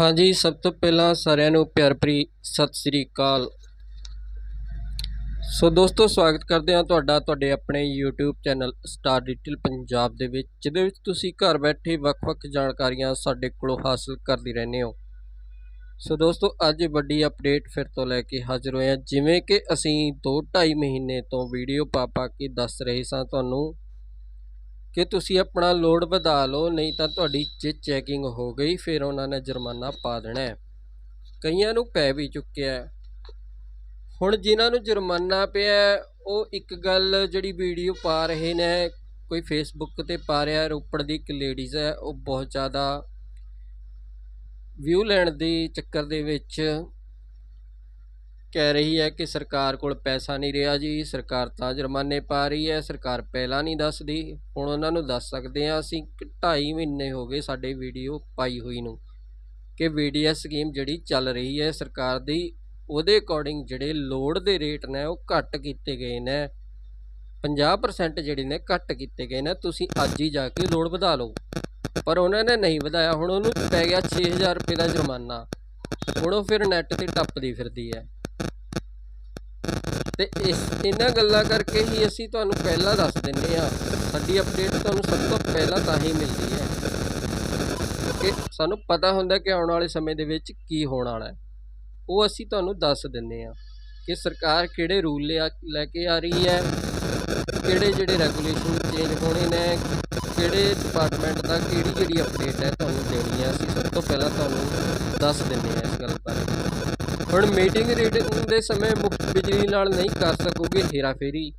ਹਾਂਜੀ, ਸਭ ਤੋਂ ਪਹਿਲਾਂ ਸਾਰਿਆਂ ਨੂੰ ਪਿਆਰ ਭਰੀ ਸਤਿ ਸ੍ਰੀ ਅਕਾਲ। ਸੋ ਦੋਸਤੋ, ਸਵਾਗਤ ਕਰਦੇ ਹਾਂ ਤੁਹਾਡਾ, ਤੁਹਾਡੇ ਆਪਣੇ YouTube channel star detail Punjab ਦੇ ਵਿੱਚ, ਜਿਹਦੇ ਵਿੱਚ ਤੁਸੀਂ ਘਰ ਬੈਠੇ ਵੱਖ-ਵੱਖ ਜਾਣਕਾਰੀਆਂ ਸਾਡੇ ਕੋਲੋਂ ਹਾਸਲ ਕਰਦੇ ਰਹਿੰਦੇ ਹੋ। ਸੋ ਦੋਸਤੋ, ਅੱਜ ਵੱਡੀ ਅਪਡੇਟ ਫਿਰ ਤੋਂ ਲੈ ਕੇ ਹਾਜ਼ਰ ਹੋਏ ਹਾਂ। ਜਿਵੇਂ ਕਿ ਅਸੀਂ 2-2.5 ਮਹੀਨੇ ਤੋਂ ਵੀਡੀਓ ਪਾ ਪਾ ਕੇ ਦੱਸ ਰਹੇ ਸਾਂ ਤੁਹਾਨੂੰ ਕਿ ਤੁਸੀਂ ਆਪਣਾ ਲੋਡ ਵਧਾ ਲਓ, ਨਹੀਂ ਤਾਂ ਤੁਹਾਡੀ ਜੇ ਚੈਕਿੰਗ ਹੋ ਗਈ, ਫਿਰ ਉਹਨਾਂ ਨੇ ਜੁਰਮਾਨਾ ਪਾ ਦੇਣਾ ਹੈ। ਕਈਆਂ ਨੂੰ ਪੈ ਵੀ ਚੁੱਕਿਆ ਹੈ। ਹੁਣ ਜਿਨ੍ਹਾਂ ਨੂੰ ਜੁਰਮਾਨਾ ਪਿਆ ਉਹ ਇੱਕ ਗੱਲ ਜਿਹੜੀ ਵੀਡੀਓ ਪਾ ਰਹੇ ਨੇ, ਕੋਈ ਫੇਸਬੁੱਕ ਤੇ ਪਾ ਰਿਹਾ ਰੋਪੜ ਦੀ ਇੱਕ ਲੇਡੀਜ਼ ਹੈ, ਉਹ ਬਹੁਤ ਜ਼ਿਆਦਾ ਵਿਊ ਲੈਣ ਦੇ ਚੱਕਰ ਦੇ ਵਿੱਚ ਕਹਿ ਰਹੀ ਹੈ ਕਿ ਸਰਕਾਰ ਕੋਲ ਪੈਸਾ ਨਹੀਂ ਰਿਹਾ ਜੀ, ਸਰਕਾਰ ਤਾਂ ਜੁਰਮਾਨੇ ਪਾ ਰਹੀ ਹੈ, ਸਰਕਾਰ ਪਹਿਲਾਂ ਨਹੀਂ ਦੱਸਦੀ, ਹੁਣ ਉਹਨਾਂ ਨੂੰ ਦੱਸ ਸਕਦੇ ਹਾਂ ਅਸੀਂ ਕਿ ਢਾਈ ਮਹੀਨੇ ਹੋ ਗਏ ਸਾਡੇ ਵੀਡੀਓ ਪਾਈ ਹੋਈ ਨੂੰ ਕਿ ਵੀਡੀਐਸ ਸਕੀਮ ਜਿਹੜੀ ਚੱਲ ਰਹੀ ਹੈ ਸਰਕਾਰ ਦੀ, ਉਹਦੇ ਅਕੋਰਡਿੰਗ ਜਿਹੜੇ ਲੋਡ ਦੇ ਰੇਟ ਨੇ ਉਹ ਘੱਟ ਕੀਤੇ ਗਏ ਨੇ। 50% ਜਿਹੜੇ ਨੇ ਘੱਟ ਕੀਤੇ ਗਏ ਨੇ, ਤੁਸੀਂ ਅੱਜ ਹੀ ਜਾ ਕੇ ਲੋਡ ਵਧਾ ਲਓ। ਪਰ ਉਹਨਾਂ ਨੇ ਨਹੀਂ ਵਧਾਇਆ, ਹੁਣ ਉਹਨੂੰ ਪੈ ਗਿਆ 6000 ਰੁਪਏ ਦਾ ਜੁਰਮਾਨਾ। ਹੁਣ ਉਹ ਫਿਰ ਨੈੱਟ ਤੇ ਟੱਪਦੀ ਫਿਰਦੀ ਹੈ। ਤੇ ਇਸ, ਇਹਨਾਂ ਗੱਲਾਂ ਕਰਕੇ ਹੀ ਅਸੀਂ ਤੁਹਾਨੂੰ ਪਹਿਲਾਂ ਦੱਸ ਦਿੰਨੇ ਆ ਸਾਡੀ ਅਪਡੇਟ ਤੁਹਾਨੂੰ ਸਭ ਤੋਂ ਪਹਿਲਾਂ ਤਾਂ ਹੀ ਮਿਲਦੀ ਹੈ ਕਿ ਸਾਨੂੰ ਪਤਾ ਹੁੰਦਾ ਕਿ ਆਉਣ ਵਾਲੇ ਸਮੇਂ ਦੇ ਵਿੱਚ ਕੀ ਹੋਣ ਵਾਲਾ ਹੈ। ਉਹ ਅਸੀਂ ਤੁਹਾਨੂੰ ਦੱਸ ਦਿੰਨੇ ਆ ਕਿ ਸਰਕਾਰ ਕਿਹੜੇ ਰੂਲ ਲਿਆ, ਲੈ ਕੇ ਆ ਰਹੀ ਹੈ, ਕਿਹੜੇ ਜਿਹੜੇ ਰੈਗੂਲੇਸ਼ਨ ਚੇਂਜ ਹੋਣੇ ਨੇ, ਕਿਹੜੇ ਡਿਪਾਰਟਮੈਂਟ ਦਾ ਕਿਹੜੀ ਜਿਹੜੀ ਅਪਡੇਟ ਹੈ ਤੁਹਾਨੂੰ ਦੇਣੀ ਹੈ। ਅਸੀਂ ਸਭ ਤੋਂ ਪਹਿਲਾਂ ਤੁਹਾਨੂੰ ਦੱਸ ਦਿੰਨੇ ਆ ਹੁਣ ਮੀਟਿੰਗ ਰੀਡਿੰਗ ਦੇ ਸਮੇਂ ਮੁਫਤ ਬਿਜਲੀ ਨਾਲ ਨਹੀਂ ਕਰ ਸਕੋਗੇ ਹੇਰਾਫੇਰੀ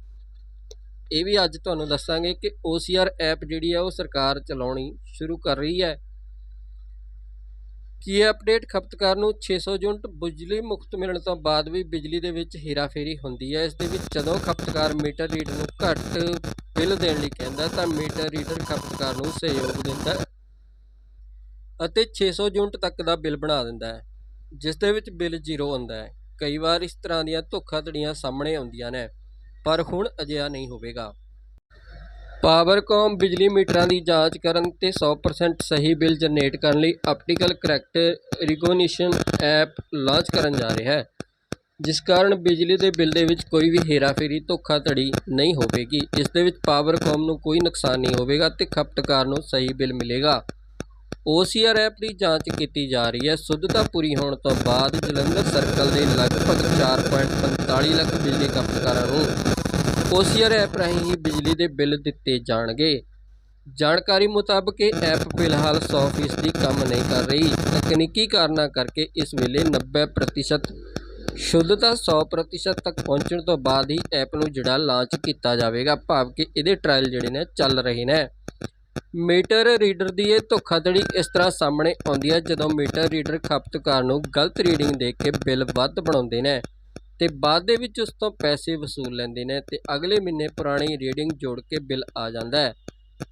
ਇਹ ਵੀ ਅੱਜ ਤੁਹਾਨੂੰ ਦੱਸਾਂਗੇ ਕਿ OCR ਐਪ ਜਿਹੜੀ ਹੈ ਉਹ ਸਰਕਾਰ ਚਲਾਉਣੀ ਸ਼ੁਰੂ ਕਰ ਰਹੀ ਹੈ। ਕੀ ਇਹ ਅਪਡੇਟ ਖਪਤਕਾਰ ਨੂੰ 600 ਯੂਨਿਟ ਬਿਜਲੀ ਮੁਫਤ ਮਿਲਣ ਤੋਂ ਬਾਅਦ ਵੀ ਬਿਜਲੀ ਦੇ ਵਿੱਚ ਹੇਰਾਫੇਰੀ ਹੁੰਦੀ ਹੈ? ਇਸ ਦੇ ਵਿੱਚ ਜਦੋਂ ਖਪਤਕਾਰ ਮੀਟਰ ਰੀਡ ਨੂੰ ਘੱਟ ਬਿੱਲ ਦੇਣ ਲਈ ਕਹਿੰਦਾ, ਤਾਂ ਮੀਟਰ ਰੀਡਰ ਖਪਤਕਾਰ ਨੂੰ ਸਹਿਯੋਗ ਦਿੰਦਾ ਹੈ ਅਤੇ 600 ਯੂਨਿਟ ਤੱਕ ਦਾ ਬਿੱਲ ਬਣਾ ਦਿੰਦਾ ਹੈ। ਜਿਸ ਦੇ ਵਿੱਚ ਬਿੱਲ ਜ਼ੀਰੋ ਆਉਂਦਾ ਹੈ। ਕਈ ਵਾਰ ਇਸ ਤਰ੍ਹਾਂ ਦੀਆਂ ਧੋਖਾਧੜੀਆਂ ਸਾਹਮਣੇ ਆਉਂਦੀਆਂ ਨੇ, ਪਰ ਹੁਣ ਅਜਿਹਾ ਨਹੀਂ ਹੋਵੇਗਾ। ਪਾਵਰਕੌਮ ਬਿਜਲੀ ਮੀਟਰਾਂ ਦੀ ਜਾਂਚ ਕਰਨ ਤੇ 100% ਸਹੀ ਬਿੱਲ ਜਨਰੇਟ ਕਰਨ ਲਈ optical character recognition app launch ਕਰਨ ਜਾ ਰਿਹਾ ਹੈ, ਜਿਸ ਕਾਰਨ ਬਿਜਲੀ ਦੇ ਬਿੱਲ ਦੇ ਵਿੱਚ ਕੋਈ ਵੀ ਹੇਰਾਫੇਰੀ, ਧੋਖਾਧੜੀ ਨਹੀਂ ਹੋਵੇਗੀ। ਇਸ ਦੇ ਵਿੱਚ ਪਾਵਰਕੌਮ ਨੂੰ ਕੋਈ ਨੁਕਸਾਨ ਨਹੀਂ ਹੋਵੇਗਾ ਤੇ ਖਪਤਕਾਰ ਨੂੰ ਸਹੀ ਬਿੱਲ ਮਿਲੇਗਾ। OCR ਐਪ ਦੀ ਜਾਂਚ ਕੀਤੀ ਜਾ ਰਹੀ ਹੈ। ਸੁੱਧਤਾ ਪੂਰੀ ਹੋਣ ਤੋਂ ਬਾਅਦ ਜਲੰਧਰ ਸਰਕਲ ਦੇ ਲਗਭਗ 4.45 ਲੱਖ ਬਿਜਲੀ ਖਪਤਕਾਰਾਂ ਨੂੰ OCR ਐਪ ਰਾਹੀਂ ਹੀ ਬਿਜਲੀ ਦੇ ਬਿੱਲ ਦਿੱਤੇ ਜਾਣਗੇ। ਜਾਣਕਾਰੀ ਮੁਤਾਬਕ ਇਹ ਐਪ ਫਿਲਹਾਲ 100% ਕੰਮ ਨਹੀਂ ਕਰ ਰਹੀ। ਤਕਨੀਕੀ ਕਾਰਨਾਂ ਕਰਕੇ ਇਸ ਵੇਲੇ 90% ਸ਼ੁੱਧਤਾ 100% ਤੱਕ ਪਹੁੰਚਣ ਤੋਂ ਬਾਅਦ ਹੀ ਐਪ ਨੂੰ ਜਿਹੜਾ ਲਾਂਚ ਕੀਤਾ ਜਾਵੇਗਾ। ਭਾਵ ਕਿ ਇਹਦੇ ਟ੍ਰਾਇਲ ਜਿਹੜੇ ਨੇ ਚੱਲ ਰਹੇ ਨੇ। ਮੀਟਰ ਰੀਡਰ ਦੀ ਇਹ ਧੋਖਾਧੜੀ ਇਸ ਤਰ੍ਹਾਂ ਸਾਹਮਣੇ ਆਉਂਦੀ ਹੈ ਜਦੋਂ ਮੀਟਰ ਰੀਡਰ ਖਪਤਕਾਰ ਨੂੰ ਗਲਤ ਰੀਡਿੰਗ ਦੇ ਕੇ ਬਿੱਲ ਵੱਧ ਬਣਾਉਂਦੇ ਨੇ ਤੇ ਬਾਅਦ ਦੇ ਵਿੱਚ ਉਸ ਤੋਂ ਪੈਸੇ ਵਸੂਲ ਲੈਂਦੇ ਨੇ ਤੇ ਅਗਲੇ ਮਹੀਨੇ ਪੁਰਾਣੀ ਰੀਡਿੰਗ ਜੋੜ ਕੇ ਬਿੱਲ ਆ ਜਾਂਦਾ ਹੈ।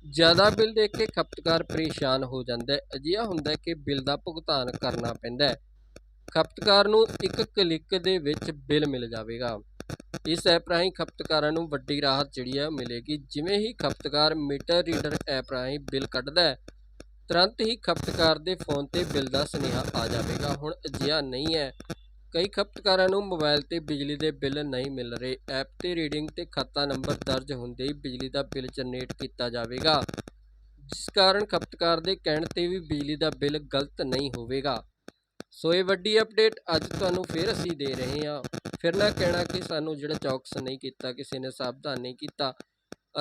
ਜ਼ਿਆਦਾ ਬਿੱਲ ਦੇਖ ਕੇ ਖਪਤਕਾਰ ਪਰੇਸ਼ਾਨ ਹੋ ਜਾਂਦਾ ਹੈ ਅਜਿਹਾ ਹੁੰਦਾ ਕਿ ਬਿੱਲ ਦਾ ਭੁਗਤਾਨ ਕਰਨਾ ਪੈਂਦਾ ਹੈ। ਖਪਤਕਾਰ ਨੂੰ ਇੱਕ ਕਲਿੱਕ ਦੇ ਵਿੱਚ ਬਿੱਲ ਮਿਲ ਜਾਵੇਗਾ। ਇਸ ਐਪ ਰਾਹੀਂ ਖਪਤਕਾਰਾਂ ਨੂੰ ਵੱਡੀ ਰਾਹਤ ਜਿਹੜੀ ਹੈ ਮਿਲੇਗੀ। ਜਿਵੇਂ ਹੀ ਖਪਤਕਾਰ ਮੀਟਰ ਰੀਡਰ ਐਪ ਰਾਹੀਂ ਬਿੱਲ ਕੱਢਦਾ ਹੈ, ਤੁਰੰਤ ਹੀ ਖਪਤਕਾਰ ਦੇ ਫੋਨ ਤੇ ਬਿੱਲ ਦਾ ਸੁਨੇਹਾ ਆ ਜਾਵੇਗਾ। ਹੁਣ ਅਜਿਹਾ ਨਹੀਂ ਹੈ। ਕਈ ਖਪਤਕਾਰਾਂ ਨੂੰ ਮੋਬਾਈਲ ਤੇ ਬਿਜਲੀ ਦੇ ਬਿੱਲ ਨਹੀਂ ਮਿਲ ਰਹੇ। ਐਪ ਤੇ ਰੀਡਿੰਗ ਤੇ ਖਾਤਾ ਨੰਬਰ ਦਰਜ ਹੁੰਦੇ ਹੀ ਬਿਜਲੀ ਦਾ ਬਿੱਲ ਜਨਰੇਟ ਕੀਤਾ ਜਾਵੇਗਾ। ਜਿਸ ਕਾਰਨ ਖਪਤਕਾਰ ਦੇ ਕਹਿਣ ਤੇ ਵੀ ਬਿਜਲੀ ਦਾ ਬਿੱਲ ਗਲਤ ਨਹੀਂ ਹੋਵੇਗਾ। ਸੋ ਇਹ ਵੱਡੀ ਅਪਡੇਟ ਅੱਜ ਤੁਹਾਨੂੰ ਫਿਰ ਅਸੀਂ ਦੇ ਰਹੇ ਹਾਂ। ਫਿਰ ਨਾ ਕਹਿਣਾ ਕਿ ਸਾਨੂੰ ਜਿਹੜਾ ਚੌਕਸ ਨਹੀਂ ਕੀਤਾ, ਕਿਸੇ ਨੇ ਸਾਵਧਾਨ ਨਹੀਂ ਕੀਤਾ।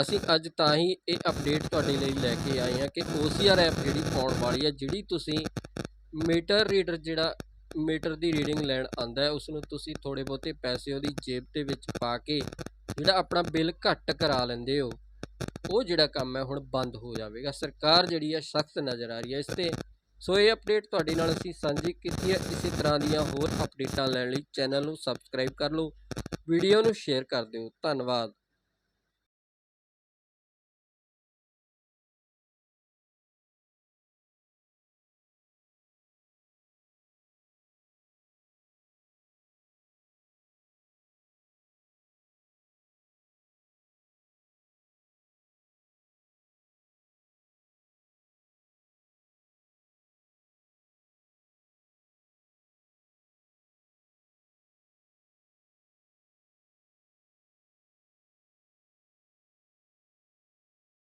ਅਸੀਂ ਅੱਜ ਤਾਂ ਹੀ ਇਹ ਅਪਡੇਟ ਤੁਹਾਡੇ ਲਈ ਲੈ ਕੇ ਆਏ ਹਾਂ ਕਿ OCR ਐਪ ਜਿਹੜੀ ਆਉਣ ਵਾਲੀ ਹੈ, ਜਿਹੜੀ ਤੁਸੀਂ ਮੀਟਰ ਰੀਡਰ ਜਿਹੜਾ ਮੀਟਰ ਦੀ ਰੀਡਿੰਗ ਲੈਣ ਆਂਦਾ ਹੈ ਉਸ ਨੂੰ ਤੁਸੀਂ ਥੋੜੇ ਬਹੁਤੇ ਪੈਸੇ ਉਹਦੀ ਜੇਬ ਦੇ ਵਿੱਚ ਪਾ ਕੇ ਜਿਹੜਾ ਆਪਣਾ ਬਿੱਲ ਘੱਟ ਕਰਾ ਲੈਂਦੇ ਹੋ। ਉਹ ਜਿਹੜਾ ਕੰਮ ਹੈ ਹੁਣ ਬੰਦ ਹੋ ਜਾਵੇਗਾ। ਸਰਕਾਰ ਜਿਹੜੀ ਹੈ ਸਖਤ ਨਜ਼ਰ ਆ ਰਹੀ ਹੈ। ਇਸ ਤੇ ਸੋ ਇਹ ਅਪਡੇਟ ਤੁਹਾਡੇ ਨਾਲ ਅਸੀਂ ਸਾਂਝੀ ਕੀਤੀ ਹੈ। ਇਸੇ ਤਰ੍ਹਾਂ ਦੀਆਂ ਹੋਰ ਅਪਡੇਟਾਂ ਲੈਣ ਲਈ ਚੈਨਲ ਨੂੰ ਸਬਸਕ੍ਰਾਈਬ ਕਰ ਲਓ। ਵੀਡੀਓ ਨੂੰ ਸ਼ੇਅਰ ਕਰ ਦਿਓ। ਧੰਨਵਾਦ।